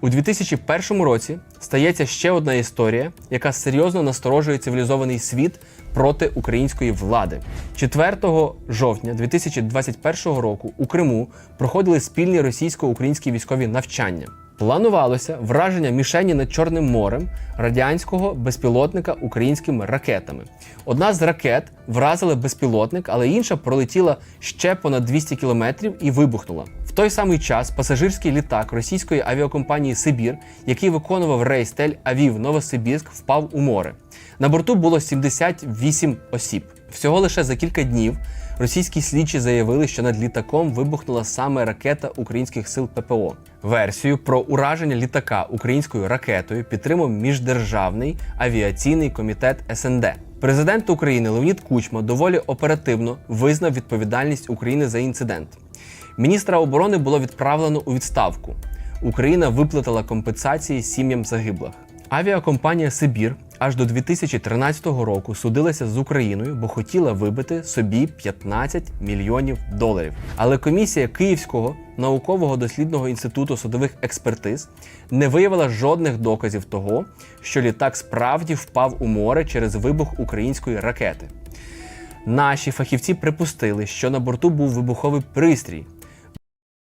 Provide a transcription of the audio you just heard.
У 2001 році стається ще одна історія, яка серйозно насторожує цивілізований світ проти української влади. 4 жовтня 2021 року у Криму проходили спільні російсько-українські військові навчання. Планувалося враження мішені над Чорним морем радянського безпілотника українськими ракетами. Одна з ракет вразила безпілотник, але інша пролетіла ще понад 200 кілометрів і вибухнула. Той самий час пасажирський літак російської авіакомпанії Сибір, який виконував рейс Тель Авів Новосибірськ, впав у море. На борту було 78 осіб. Всього лише за кілька днів російські слідчі заявили, що над літаком вибухнула саме ракета українських сил ППО. Версію про ураження літака українською ракетою підтримав міждержавний авіаційний комітет СНД. Президент України Леонід Кучма доволі оперативно визнав відповідальність України за інцидент. Міністра оборони було відправлено у відставку. Україна виплатила компенсації сім'ям загиблих. Авіакомпанія Сибір аж до 2013 року судилася з Україною, бо хотіла вибити собі 15 мільйонів доларів. Але комісія Київського наукового дослідного інституту судових експертиз не виявила жодних доказів того, що літак справді впав у море через вибух української ракети. Наші фахівці припустили, що на борту був вибуховий пристрій,